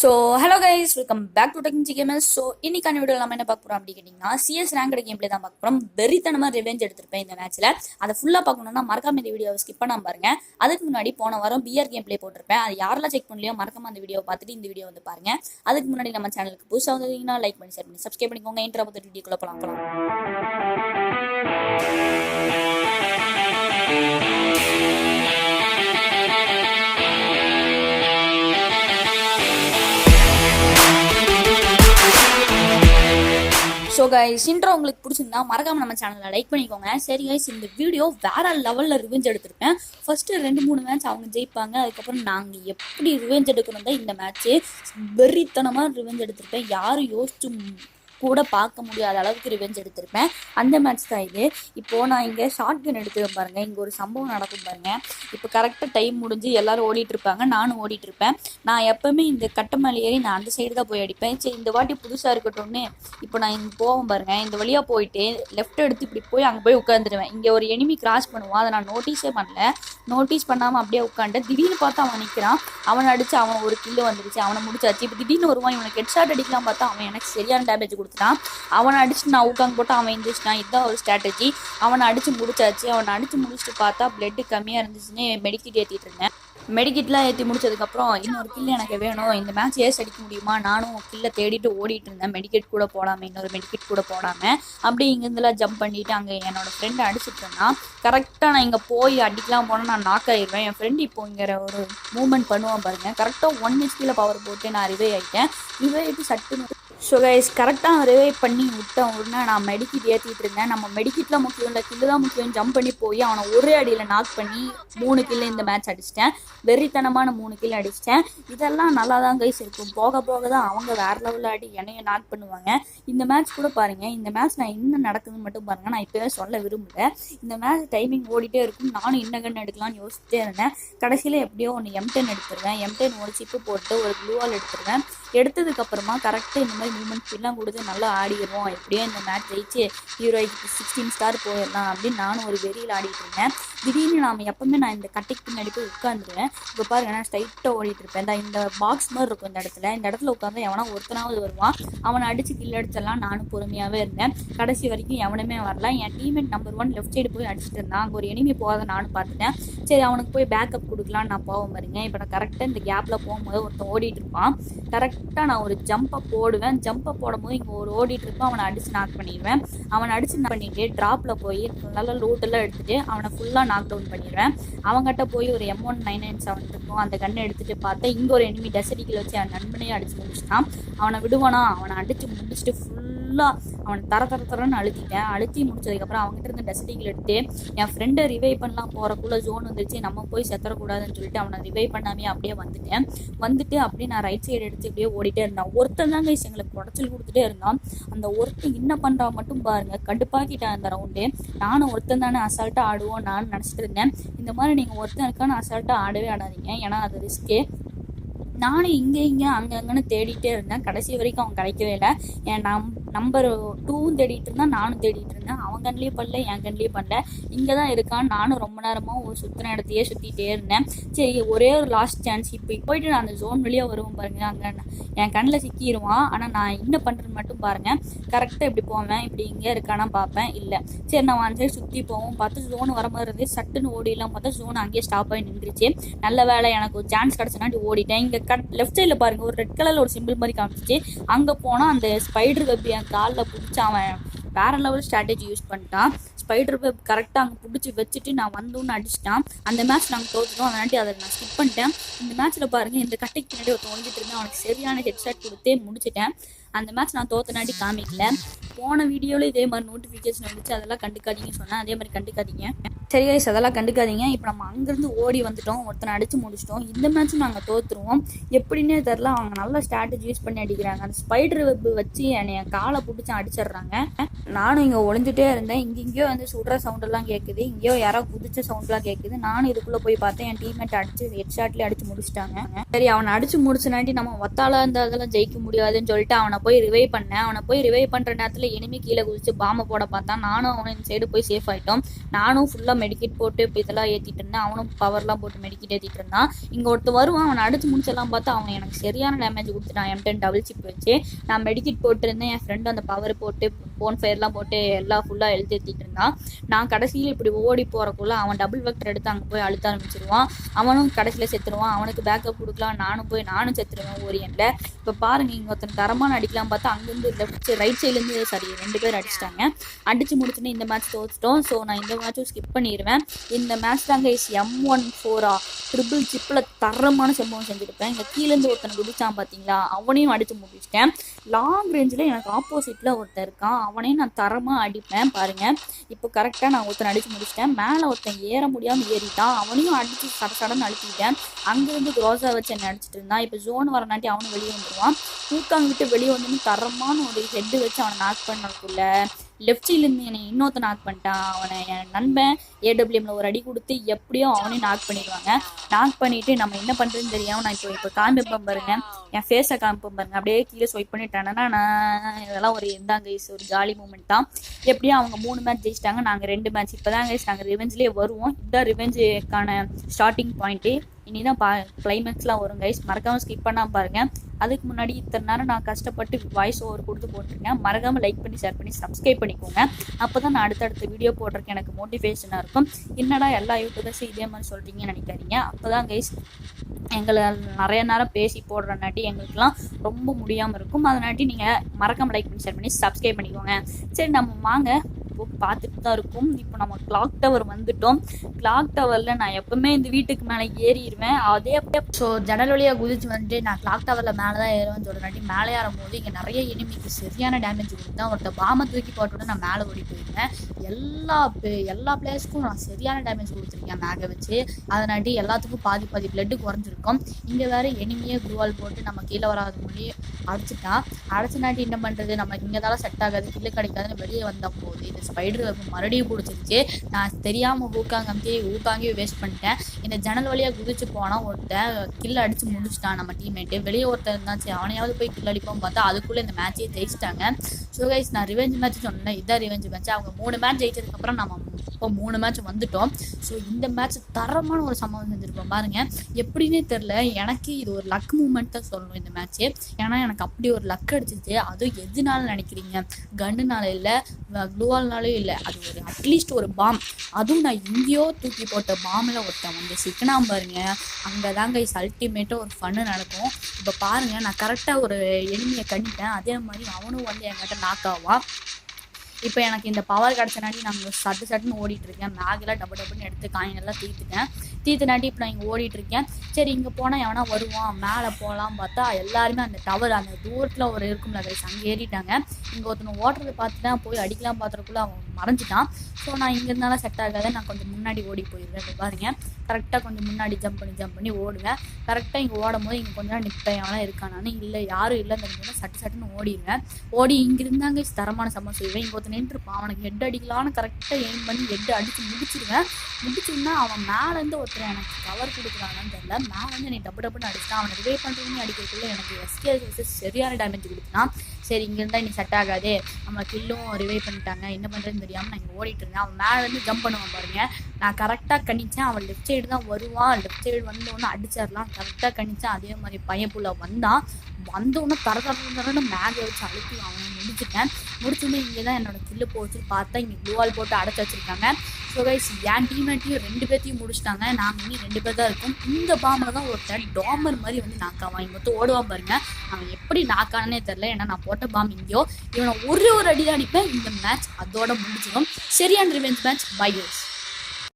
So hello guys welcome back to Techniji games so இன்னைக்கான video நம்ம என்ன பார்க்க போகிறோம் அப்படி கேட்டிங்கன்னா சிஎஸ் ரேங்கட் கேம் தான் பார்க்க போகிறோம் வெறித்தனமாக ரிவெஞ்ச் எடுத்திருப்பேன் இந்த மேட்ச்சில் அதை ஃபுல்லாக பார்க்கணுன்னா மறக்காம இந்த வீடியோவை ஸ்கிப் பண்ணாமல் பாருங்க. அதுக்கு முன்னாடி போன வாரம் பிஆர் கேம் ப்ளே போட்டிருப்பேன். அது யாரெல்லாம் செக் பண்ணலையோ மறக்காம அந்த வீடியோ பார்த்துட்டு இந்த வீடியோ வந்து பாருங்க. அதுக்கு முன்னாடி நம்ம சேனலுக்கு புதுசாக வந்தீங்கன்னா லைக் பண்ணி ஷேர் பண்ணி சப்ஸ்கிரைப் பண்ணிக்கோங்க. இன்ட்ரா பார்த்து வீடியோக்குள்ளே போகலாம் போகலாம் ஸோ கைஸ் இன்ட்ரோ உங்களுக்கு பிடிச்சிருந்தா மறக்காம நம்ம சேனலில் லைக் பண்ணிக்கோங்க. சரி கைஸ் இந்த வீடியோ வேற லெவலில் ரிவெஞ்ச் எடுத்திருக்கேன் ஃபர்ஸ்ட்டு ரெண்டு மூணு மேட்ச் அவங்க ஜெயிப்பாங்க. அதுக்கப்புறம் நாங்கள் எப்படி ரிவெஞ்ச் எடுக்கணும் தான் இந்த மேட்ச்சு வெறித்தனமாக ரிவெஞ்ச் எடுத்திருப்பேன். யாரும் யோசிச்சு கூட பார்க்க முடியாத அளவுக்கு ரிவெஞ்ச் எடுத்திருப்பேன். அந்த மேட்ச் தான் இது. இப்போது நான் இங்கே ஷார்ட் கன் எடுத்துருவேன் பாருங்கள் இங்கே ஒரு சம்பவம் நடக்கும் பாருங்க. இப்போ கரெக்டாக டைம் முடிஞ்சு எல்லாரும் ஓடிட்டு இருப்பாங்க. நானும் ஓடிட்டு இருப்பேன். நான் எப்பவுமே இந்த கட்டமலை மேலே ஏறி நான் அந்த சைடு தான் போய் அடிப்பேன். சரி இந்த வாட்டி புதுசாக இருக்கட்டும்னு இப்போ நான் இங்கே போவேன் பாருங்க. இந்த வழியாக போயிட்டு லெஃப்ட் எடுத்து இப்படி போய் அங்கே போய் உட்காந்துருவேன் இங்கே ஒரு எனிமி கிராஸ் பண்ணுவான். அதை நான் நோட்டீஸே பண்ணல. நோட்டீஸ் பண்ணாமல் அப்படியே உட்காந்து திடீர்னு பார்த்தா அவன் நிற்கிறான் அவனை அடிச்சு அவன் ஒரு கில்லு வந்துருச்சு. அவனை முடிச்சாச்சு. இப்போ திடீர்னு வருவான். இவனுக்கு ஹெட் ஷாட் அடிக்கலாம் பார்த்தா அவன் எனக்கு சரியான டேமேஜ் கொடுத்துட்டான் அவனை அடிச்சு நான் உட்காந்து போட்டு அவன் எந்திரிச்சிட்டான் இதுதான் ஒரு ஸ்ட்ராட்டஜி அவனை அடிச்சு முடிச்சாச்சு. அவனை அடிச்சு முடிச்சுட்டு பார்த்தா பிளட்டு கம்மியாக இருந்துச்சுன்னு மெடிக்கிட் ஏற்றிட்டு இருந்தேன். மெடிக்கிட்லாம் ஏற்றி முடிச்சதுக்கப்புறம் இன்னொரு கில் எனக்கு வேணும். இந்த மேட்ச் ஏஸ் அடிக்க முடியுமா? நானும் கில்லை தேடிட்டு ஓடிட்டு இருந்தேன். மெடிக்கெட் கூட போடாமல் இன்னொரு மெடிக்கெட் கூட போடாமல் அப்படியே இங்கேருந்துலாம் ஜம்ப் பண்ணிட்டு அங்கே என்னோட ஃப்ரெண்டை அடிச்சுட்டு இருந்தான் கரெக்டாக நான் இங்கே போய் அடிக்கலாம் போனால் நான் நாக் ஆயிடுவேன். என் ஃப்ரெண்டு இப்போ இங்கே ஒரு மூவ்மெண்ட் பண்ணுவான் பாருங்க. கரெக்டாக ஒன் ஹெச்பியில் பவர் போட்டு நான் ரிவே ஆகிட்டேன் ரிவே ஆகிட்டு சட்டுன்னு ஸோ கைஸ் கரெக்டாக ரிவைவ் பண்ணி விட்டேன் உடனே நான் மெடிக்கிட் ஏற்றிட்டு இருந்தேன். நம்ம மெடிக்கிட்டில் முக்கியம் இல்லை கில்லு தான் முக்கியம். ஜம்ப் பண்ணி போய் அவனை ஒரே அடியில் நாக் பண்ணி மூணு கில்லு இந்த மேட்ச் அடிச்சிட்டேன். வெறித்தனமான மூணு கில்லு அடிச்சிட்டேன். இதெல்லாம் நல்லா தான் கைஸ் இருக்கும். போக போக தான் அவங்க வேறு லெவலில் ஆடி என்னைய நாக் பண்ணுவாங்க. இந்த மேட்ச் கூட பாருங்கள் இந்த மேட்ச் நான் என்ன நடக்குதுன்னு மட்டும் பாருங்கள் நான் இப்போவே சொல்ல விரும்பல. இந்த மேட்ச் டைமிங் ஓடிட்டே இருக்கும். நானும் என்ன கன் எடுக்கலாம்னு யோசிச்சிட்டே இருந்தேன். கடைசியில் எப்படியோ ஒன்று எம்டென் எடுத்துருவேன். எம்டென் ஒரு சிப்பு போட்டு ஒரு ப்ளூவால் எடுத்துருவேன். எடுத்ததுக்கப்புறமா கரெக்டாக இந்த மாதிரி மூமெண்ட்ஸ் எல்லாம் கொடுத்து நல்லா ஆடிடுவோம். எப்படியோ இந்த மேட்ச் ஜெயிச்சு ஹீரோய்க்கு சிக்ஸ்டீன் ஸ்டார் போயிடலாம் அப்படின்னு நானும் ஒரு வெறியில் ஆடிட்டு இருந்தேன். திடீர்னு நாம எப்பவுமே நான் இந்த கட்டைக்கு பின்னாடி போய் உட்காந்துருவேன். இப்போ பாருங்க நான் ஸ்ட்ரைட்டாக ஓடிட்டு இருப்பேன் இந்த இந்த பாக்ஸ் மாதிரி இருக்கும் இந்த இடத்துல. இந்த இடத்துல உட்காந்து எவனா ஒருத்தனாவது வருவான். அவனை அடிச்சு கீழே அடிச்செல்லாம் நானும் பொறுமையாகவே இருந்தேன். கடைசி வரைக்கும் எவனுமே வரல. என் teammate number one left side போய் அடிச்சுட்டு இருந்தான். அங்கே ஒரு எனிமி போகாத நானும் பார்த்துட்டேன். சரி அவனுக்கு போய் பேக்கப் கொடுக்கலான்னு நான் போவேன் பாருங்க. இப்போ நான் கரெக்டாக இந்த கேப்பில் போகும்போது ஒருத்தன் ஓடிட்டு இருப்பான் கரெக்டாக நான் ஒரு ஜம்பை போடுவேன். ஜம்பை போடும்போது இங்கே ஒரு ஓடிட்டு இருப்பான் அவனை அடிச்சு நாக் பண்ணிடுவேன். அவனை அடிச்சு நாக் பண்ணிட்டு ட்ராப்பில் போய் நல்லா லூட்டெல்லாம் எடுத்துகிட்டு அவனை ஃபுல்லாக நாக் டவுன் பண்ணிடுவேன். அவங்ககிட்ட போய் ஒரு M one nine nine seven இருக்கும். அந்த கண்ணை எடுத்துட்டு பார்த்தா இங்கே ஒரு எனிமி டெசடிக்கில் வச்சு அவன் நண்பனையும் அடிச்சு முடிச்சுட்டான். அவனை விடுவானா? அவனை அடிச்சு முடிச்சுட்டு ஃபுல் ஃபுல்லாக அவனை தர தர தரன்னு அழுத்திட்டேன். அழுத்தி முடிச்சதுக்கப்புறம் அவங்ககிட்ட இருந்து டஸ்டிங்கில் எடுத்து என் ஃப்ரெண்டை ரிவைவ் பண்ணலாம் போகிறக்குள்ள ஜோன் வந்துருச்சு நம்ம போய் செத்தரக்கூடாதுன்னு சொல்லிட்டு அவனை ரிவைவ் பண்ணாமே அப்படியே வந்துட்டேன். வந்துட்டு அப்படியே நான் ரைட் சைடு எடுத்து இப்படியே ஓடிட்டே இருந்தான். ஒருத்தன் தாங்க கைஸ் எங்களுக்கு குடைச்சல் கொடுத்துட்டே இருந்தான். அந்த ஒருத்தன் என்ன பண்ணுறா மட்டும் பாருங்க. கண்டுப்பாக்கிட்டேன் அந்த ரவுண்டு நானும் ஒருத்தன் தானே அசால்ட்டாக ஆடுவோம் நான் நினச்சிட்டு இருந்தேன். இந்த மாதிரி நீங்கள் ஒருத்தன் இருக்கான்னு அசால்ட்டாக ஆடவே ஆடாதீங்க. ஏன்னா அது ரிஸ்க்கே நானும் இங்கே இங்கே அங்கே அங்கன்னு தேடிட்டே இருந்தேன். கடைசி வரைக்கும் அவன் கிடைக்கவே இல்லை. என் நம் நம்பர் டூவும் தேடிட்டு இருந்தேன் நானும் தேடிட்டு இருந்தேன். அவன் கண்லேயும் பண்ணல என் கண்லேயும் பண்ணல இங்கே தான் இருக்கான். நானும் ரொம்ப நேரமாக ஒரு சுற்றின இடத்தையே சுற்றிட்டே இருந்தேன். சரி ஒரே ஒரு லாஸ்ட் சான்ஸ் இப்போ போயிட்டு நான் அந்த ஜோன் வெளியே வருவோம் பாருங்க. அங்கே என் கண்ணில் சிக்கிடுவான் ஆனால் நான் என்ன பண்ணுறேன்னு மட்டும் பாருங்கள் கரெக்டாக இப்படி போவேன்? இப்படி இங்கே இருக்கானா பார்ப்பேன். இல்லை. சரி நான் அந்த சைடு சுற்றி போவோம். பார்த்து ஜோன் வர மாதிரி இருந்து சட்டுன்னு ஓடிடலாம் பார்த்தா ஜோன் அங்கேயே ஸ்டாப் ஆகி நின்றுச்சு. நல்ல வேலை எனக்கு ஒரு சான்ஸ் கிடச்சனாட்டி ஓடிட்டேன். இங்கே கட் லெஃப்ட் சைடில் பாருங்கள் ஒரு ரெட் கலரில் ஒரு சிம்பிள் மாதிரி காமிச்சிச்சு. அங்கே போனால் அந்த ஸ்பைடர் வெப் என் காலில் பிடிச்சி அவன் வேற லெவல் ஸ்ட்ராட்டஜி யூஸ் பண்ணிட்டான். ஸ்பைடர் வெப் கரெக்டாக அங்கே பிடிச்சி வச்சுட்டு நான் வந்தோன்னு அடிச்சிட்டான். அந்த மேட்ச் நாங்கள் தோற்றுட்டோம் அதனாட்டி அதை நான் ஸ்கிப் பண்ணிட்டேன். இந்த மேட்ச்சில் பாருங்கள் இந்த கட்டைக்கு பின்னாடி ஒருத்தன் ஒழிஞ்சிட்டு இருந்தேன். அவனுக்கு சரியான ஹெட்ஷாட் கொடுத்தே முடிச்சிட்டேன். அந்த மேட்ச் நான் தோத்தனாட்டி காமிக்கல. போன வீடியோவில் இதே மாதிரி நோட்டிஃபிகேஷன் வந்துச்சு. அதெல்லாம் கண்டுக்காதீங்கன்னு சொன்னேன். அதே மாதிரி கண்டுக்காதீங்க. சரி கைஸ் அதெல்லாம் கண்டுக்காதீங்க. இப்போ நம்ம அங்கேருந்து ஓடி வந்துட்டோம். ஒருத்தனை அடித்து முடிச்சிட்டோம். இந்த மேட்ச்சும் நாங்கள் தோற்றுருவோம் எப்படின்னே தெரில அவங்க நல்ல ஸ்ட்ராட்டஜி யூஸ் பண்ணி அடிக்கிறாங்க. அந்த ஸ்பைடர் வெப் வச்சு என்னை என் காலை பிடிச்சி அடிச்சிடுறாங்க. நானும் இங்கே ஒளிஞ்சுட்டே இருந்தேன். இங்கே இங்கேயோ வந்து சுடுற சவுண்டெல்லாம் கேட்குது இங்கேயோ யாரோ குதிச்ச சவுண்ட்லாம் கேட்குது நானும் இதுக்குள்ளே போய் பார்த்தேன். என் டீம்மேட் அடிச்சு ஹெட் ஷாட்லேயே அடிச்சு முடிச்சிட்டாங்க. சரி அவனை அடிச்சு முடிச்சனாட்டி நம்ம ஒத்தால இருந்த அதெல்லாம் ஜெயிக்க முடியாதுன்னு சொல்லிட்டு அவனை போய் ரிவைவ் பண்ணேன். அவனை போய் ரிவைவ் பண்ணுற நேரத்தில் இனிமே கீழே குதிச்சு பாம்பை போட பார்த்தான். நானும் அவனை இந்த சைடு போய் சேஃப் ஆகிட்டோம் நானும் ஃபுல்லாக மெடிக்கெட் போட்டு இப்போ இதெல்லாம் ஏற்றிட்டு இருந்தேன். அவனும் பவர்லாம் போட்டு மெடிக்கெட் ஏற்றிட்டு இருந்தான். இங்கே ஒருத்தர் வருவான். அவனை அடிச்சு முடிச்செல்லாம் பார்த்தா அவன் எனக்கு சரியான டேமேஜ் கொடுத்துட்டான் எம் டென் டபுள் சிப் வச்சு நான் மெடிக்கெட் போட்டிருந்தேன் என் ஃப்ரெண்டு அந்த பவர் போட்டு போன் ஃபயர்லாம் போட்டு எல்லாம் ஃபுல்லாக எழுதி ஏற்றிட்டு இருந்தான். நான் கடைசியில் இப்படி ஓடி போகிறக்குள்ள அவன் டபுள் வெக்டர் எடுத்து அங்கே போய் அழுத்த ஆரம்பிச்சிருவான். அவனும் கடைசியில் செத்துருவான். அவனுக்கு பேக்கப் கொடுக்கலாம். நானும் போய் நானும் செத்துருவேன் ஓரியனில் இப்போ பாருங்க இங்கே ஒருத்தன் தரமான அடிக்கலாம் பார்த்தா அங்கேருந்து லெஃப்ட் சைடு ரைட் சைட்லேருந்து சரி ரெண்டு பேர் அடிச்சிட்டாங்க. அடிச்சு முடிச்சுன்னு இந்த மேட்ச் தோச்சிட்டோம் ஸோ நான் இந்த மேட்சும் ஸ்கிப் பண்ணி பண்ணிடுவேன் இந்த மேட்ச் தாங்க இஸ் எம் ஒன் ஃபோரா ட்ரிபிள் சிப்பில் தரமான சம்பவம் செஞ்சுருப்பேன். இங்கே கீழேருந்து ஒருத்தனை குதிச்சான் பார்த்தீங்களா அவனையும் அடித்து முடிச்சிட்டேன். லாங் ரேஞ்சில் எனக்கு ஆப்போசிட்டில் ஒருத்தன் இருக்கான். அவனையும் நான் தரமாக அடிப்பேன். பாருங்கள் இப்போ கரெக்டாக நான் ஒருத்தனை அடித்து முடிச்சிட்டேன். மேலே ஒருத்தன் ஏற முடியாமல் ஏறிட்டான். அவனையும் அடித்து சட சடன்னு அழுத்திட்டேன். அங்கேருந்து க்ரோஸாக வச்சு என்னை அடிச்சிட்டு இருந்தான். இப்போ ஜோன் வரனாட்டி அவனும் வெளியே வந்துடுவான் ஊக்காங்க விட்டு வெளியே வந்து தரமான ஒரு ஹெட்டு வச்சு அவனை நாக் பண்ணக்குள்ள லெஃப்ட் என்னை இன்னொருத்த நாக் பண்ணிட்டான். அவனை என் நண்பன் ஏடபிள்யூஎம்ல ஒரு அடி கொடுத்து எப்படியோ அவனையும் நாக் பண்ணிடுவாங்க. நாக் பண்ணிட்டு நம்ம என்ன பண்ணுறதுன்னு தெரியாமல் நான் இப்போ இப்போ காமிப்பேன் பாருங்க. என் ஃபேஸை காமிப்பேன் பாருங்க. அப்படியே கீழே ஸ்வைப் பண்ணிட்டேன்னா நான் இதெல்லாம் ஒரு இந்தாங்க கைஸ் ஒரு ஜாலி மூமெண்ட் தான். எப்படியும் அவங்க மூணு மேட்ச் ஜெயிச்சிட்டாங்க. நாங்கள் ரெண்டு மேட்ச் இப்போ தான் கைஸ் நாங்கள் ரிவெஞ்சிலே வருவோம். இதுதான் ரிவெஞ்சுக்கான ஸ்டார்டிங் பாயிண்ட்டு இனி தான் பா கிளைமேக்ஸ்லாம் வரும் கைஸ் மறக்காமல் ஸ்கிப் பண்ணாமல் பாருங்கள் அதுக்கு முன்னாடி இத்தனை நேரம் நான் கஷ்டப்பட்டு வாய்ஸ் ஓவர் கொடுத்து போட்டிருக்கேன். மறக்காமல் லைக் பண்ணி ஷேர் பண்ணி சப்ஸ்கிரைப் பண்ணிக்கோங்க. அப்போ தான் நான் அடுத்தடுத்த வீடியோ போடுறதுக்கு எனக்கு மோட்டிவேஷனாக இருக்கும். என்னடா எல்லா யூடியூபர்ஸும் இதே மாதிரி சொல்கிறீங்கன்னு நினைக்காதீங்க. அப்போ தான் கைஸ் எங்களை நிறைய நேரம் பேசி போடுறனாட்டி எங்களுக்குலாம் ரொம்ப முடியாமல் இருக்கும். அதனாட்டி நீங்கள் மறக்காமல் லைக் பண்ணி ஷேர் பண்ணி சப்ஸ்கிரைப் பண்ணிக்கோங்க. சரி நம்ம வாங்க. இப்போ பார்த்துட்டு தான் இருக்கும் இப்போ நம்ம கிளாக் டவர் வந்துட்டோம். கிளாக் டவரில் நான் எப்பவுமே இந்த வீட்டுக்கு மேலே ஏறிடுவேன் அதே அப்படியே ஸோ ஜன்னல் வழியாக குதிச்சு வந்துட்டு நான் கிளாக் டவரில் மேலே தான் ஏறுவேன் சொல்கிறேன் மேலே ஏறும்போது இங்கே நிறைய எனிமிக்கு சரியான டேமேஜ் கொடுத்தேன் ஒருத்த பாமை தூக்கி போட்டோட நான் மேலே ஓடி போயிருந்தேன் எல்லா எல்லா பிளேஸ்க்கும் நான் சரியான டேமேஜ் கொடுத்துருக்கேன் மேகை வச்சு. அதனாட்டி எல்லாத்துக்கும் பாதி பாதி பிளட்டு குறைஞ்சிருக்கும். இங்கே வேற எனிமியே குருவால் போட்டு நம்ம கீழே வராத மொழி அடிச்சுட்டான். அடைச்சினாட்டி என்ன பண்ணுறது நம்ம இங்கே தான் செட் ஆகாது கில்லு கிடைக்காதுன்னு வெளியே வந்த போது இந்த ஸ்பைடர் மறுபடியும் பிடிச்சிருச்சு நான் தெரியாமல் ஊக்காங்கி ஊக்காங்கே வேஸ்ட் பண்ணிட்டேன். இந்த ஜன்னல் வழியாக குதிச்சு போனால் ஒருத்தன் கில் அடிச்சு முடிச்சிட்டான் நம்ம டீம்மேட்டு வெளியே ஒருத்தன் இருந்தாச்சு அவனையாவது போய் கில் அடிப்போம் பார்த்தா அதுக்குள்ளே இந்த மேட்சையே ஜெயிச்சிட்டாங்க. ஸோ கைஸ் நான் ரிவெஞ்ச் மேட்ச் சொன்னேன். இதான் ரிவெஞ்ச் மேட்ச் அவங்க மூணு மேட்ச் ஜெயிச்சதுக்கப்புறம் நம்ம இப்போ மூணு மேட்ச் வந்துட்டோம். ஸோ இந்த மேட்ச் தரமான ஒரு சம்பவம் செஞ்சுருப்போம் பாருங்க. எப்படின்னே தெரில எனக்கு இது ஒரு லக் மூமெண்ட் தான் சொல்லணும் இந்த மேட்ச்சு ஏன்னா எனக்கு அப்படி ஒரு லக் அடிச்சிச்சு. அதுவும் எதுனால நினைக்கிறீங்க? கன்னுனால இல்லை க்ளூவால்னாலும் இல்லை. அது ஒரு அட்லீஸ்ட் ஒரு பாம் அதுவும் நான் எங்கேயோ தூக்கி போட்ட பாம்பில் ஒருத்தன் வந்து சிக்கனா பாருங்க. அங்கே தாங்க இஸ் அல்டிமேட்டாக ஒரு ஃபன்னு நடக்கும். இப்போ பாருங்க நான் கரெக்டாக ஒரு எளிமையை கணிப்பேன் அதே மாதிரி அவனும் வந்து என்கிட்ட நாக் ஆவான். இப்போ எனக்கு இந்த பவர் கிடச்சனாடி நான் சட்டு சட்டுன்னு ஓடிட்டு இருக்கேன். மேகெல்லாம் டபுள் டபுன்னு எடுத்து காயினெல்லாம் தீர்த்துட்டேன் தீர்த்துனாட்டி இப்போ நான் இங்கே ஓடிட்டுருக்கேன். சரி இங்கே போனால் எவனா வருவான்? மேலே போகலாம் பார்த்தா எல்லாருமே அந்த டவர் அந்த தூரத்தில் ஒரு இருக்கும்ல கைஸ் அங்கே ஏறிட்டாங்க. இங்கே ஒருத்தனை ஓட்டுறதை பார்த்து தான் போய் அடிக்கலாம் பார்த்துறக்குள்ள அவன் மறைஞ்சிட்டான். ஸோ நான் இங்கே இருந்தாலும் செட் ஆகாத. நான் கொஞ்சம் முன்னாடி ஓடி போயிடுவேன். பாருங்க. கரெக்டாக கொஞ்சம் முன்னாடி ஜம்ப் பண்ணி ஜம்ப் பண்ணி ஓடுவேன். கரெக்டாக இங்கே ஓடும் போது இங்கே கொஞ்சம் நேரம் நிற்பேன் அவனா இருக்கானான்னு இல்லை. யாரும் இல்லைன்னு தெரிஞ்சு சட்டு சட்டுன்னு ஓடிடுவேன். ஓடி இங்க இருந்தாங்க தரமான சம்பவம் செய்வேன் இங்கே ஒருத்தர் நின்றுருப்பான். அவனுக்கு ஹெட் அடிக்கலான்னு கரெக்டாக எய்ம் பண்ணி ஹெட் அடிச்சு முடிச்சிருவேன். முடிச்சிருந்தா அவன் மேலேருந்து ஒருத்தர் எனக்கு கவர் கொடுக்குறானான்னு தெரியல. மேலேருந்து நீ டப்பு டப்புன்னு அடிச்சான் அவனை ரிவே பண்ணுறதுன்னு அடிக்கிறதுக்குள்ளே எனக்கு எஸ்கே சரியான டேமேஜ் கொடுத்தான் சரி இங்க இருந்தா நீ செட் ஆகாதே. நம்ம கில்லும் ரிவே பண்ணிட்டாங்க. என்ன பண்ணுறதுன்னு தெரியாமல் நான் இங்கே ஓடிட்டு இருந்தேன். அவன் மேலேருந்து ஜம்ப் பண்ணுவான் பாருங்க. நான் கரெக்டாக கணிச்சேன். அவன் லெஃப்ட் சைடு தான் வருவான். லெஃப்ட் சைடு வந்தோடனே அடிச்சிடலாம். கரெக்டாக கணிச்சேன். அதே மாதிரி பையன் புள்ள வந்தான். வந்தோடனே தர தர தரன்னு மேலே வச்சு அழுத்தி அவன் முடிச்சுட்டேன். முடிச்சோடனே இங்கே தான் என்னோட கில்லு போச்சு பார்த்தா இங்கே க்ளூவால் போட்டு அடைச்சி வச்சிருக்காங்க. ஸோ கைஸ் என் டீமேட்டையும் ரெண்டு பேர்த்தையும் முடிச்சிட்டாங்க. நாங்கள் இனி ரெண்டு பேர் தான் இருக்கோம். இந்த பாம்பில் தான் ஒருத்தன் டாமர் மாதிரி வந்து நாக்காவான் இங்கே மொத்தம் ஓடுவான் பாருங்க. அவன் எப்படி நாக்கானே தெரில ஏன்னா நான் போட்ட பாம்பு இங்கேயோ. இவனை ஒரே ஒரு அடி தான் அடிப்பேன். இந்த மேட்ச் அதோட முடிச்சிடும் சரியான ரிவெஞ்ச் மேட்ச் பை கைஸ்